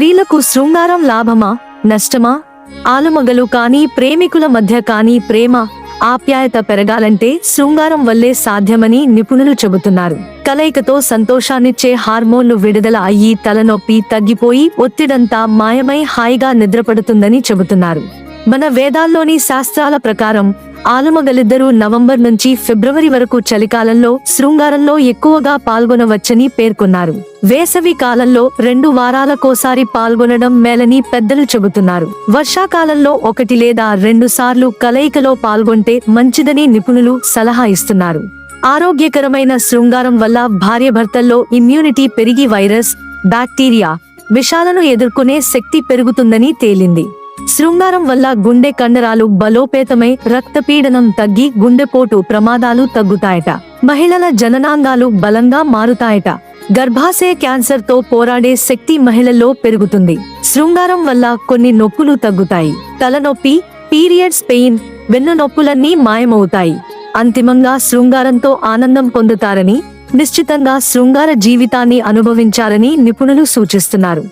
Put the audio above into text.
స్త్రీలకు శృంగారం లాభమా? నష్టమా? ఆలుమగలు కానీ ప్రేమికుల మధ్య కానీ ప్రేమ ఆప్యాయత పెరగాలంటే శృంగారం వల్లే సాధ్యమని నిపుణులు చెబుతున్నారు. కలయికతో సంతోషాన్నిచ్చే హార్మోన్లు విడుదల అయ్యి తలనొప్పి తగ్గిపోయి ఒత్తిడంతా మాయమై హాయిగా నిద్రపడుతుందని చెబుతున్నారు. మన వేదాల్లోని శాస్త్రాల ప్రకారం ఆలుమగలిద్దరూ నవంబర్ నుంచి ఫిబ్రవరి వరకు చలికాలంలో శృంగారంలో ఎక్కువగా పాల్గొనవచ్చని పేర్కొన్నారు. వేసవి కాలంలో రెండు వారాలకోసారి పాల్గొనడం మేలని పెద్దలు చెబుతున్నారు. వర్షాకాలంలో ఒకటి లేదా రెండు సార్లు కలయికలో పాల్గొంటే మంచిదని నిపుణులు సలహా ఇస్తున్నారు. ఆరోగ్యకరమైన శృంగారం వల్ల భార్యాభర్తల్లో ఇమ్యూనిటీ పెరిగి వైరస్ బ్యాక్టీరియా విషాలను ఎదుర్కొనే శక్తి పెరుగుతుందని తేలింది. శృంగారం వల్ల గుండె కండరాలు బలోపేతమై రక్తపీడనం తగ్గి గుండెపోటు ప్రమాదాలు తగ్గుతాయట. మహిళల జననాంగాలు బలంగా మారుతాయట. గర్భాశయ క్యాన్సర్తో పోరాడే శక్తి మహిళల్లో పెరుగుతుంది. శృంగారం వల్ల కొన్ని నొప్పులు తగ్గుతాయి. తలనొప్పి పీరియడ్స్ పెయిన్ వెన్ను నొప్పులన్నీ మాయమవుతాయి. అంతిమంగా శృంగారంతో ఆనందం పొందుతారని నిశ్చితంగా శృంగార జీవితాన్ని అనుభవించాలని నిపుణులు సూచిస్తున్నారు.